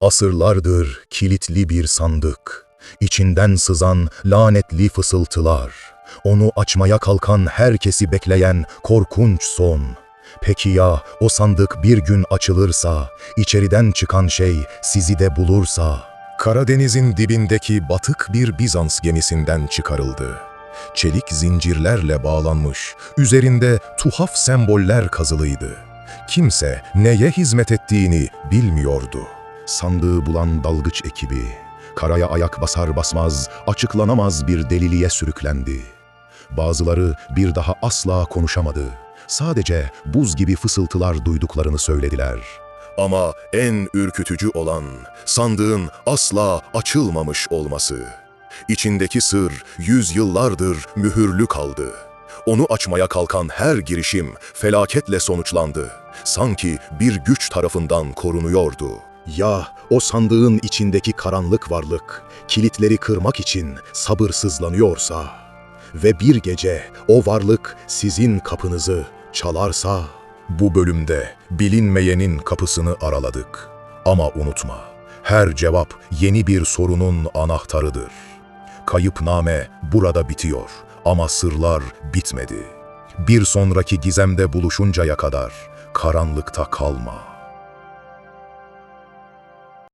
Asırlardır kilitli bir sandık. İçinden sızan lanetli fısıltılar. Onu açmaya kalkan herkesi bekleyen korkunç son. Peki ya o sandık bir gün açılırsa, içeriden çıkan şey sizi de bulursa? Karadeniz'in dibindeki batık bir Bizans gemisinden çıkarıldı. Çelik zincirlerle bağlanmış, üzerinde tuhaf semboller kazılıydı. Kimse neye hizmet ettiğini bilmiyordu. Sandığı bulan dalgıç ekibi, karaya ayak basar basmaz açıklanamaz bir deliliğe sürüklendi. Bazıları bir daha asla konuşamadı. Sadece buz gibi fısıltılar duyduklarını söylediler. Ama en ürkütücü olan sandığın asla açılmamış olması. İçindeki sır yüzyıllardır mühürlü kaldı. Onu açmaya kalkan her girişim felaketle sonuçlandı. Sanki bir güç tarafından korunuyordu. Ya o sandığın içindeki karanlık varlık kilitleri kırmak için sabırsızlanıyorsa ve bir gece o varlık sizin kapınızı çalarsa bu bölümde bilinmeyenin kapısını araladık. Ama unutma, her cevap yeni bir sorunun anahtarıdır. Kayıpname burada bitiyor ama sırlar bitmedi. Bir sonraki gizemde buluşuncaya kadar karanlıkta kalma.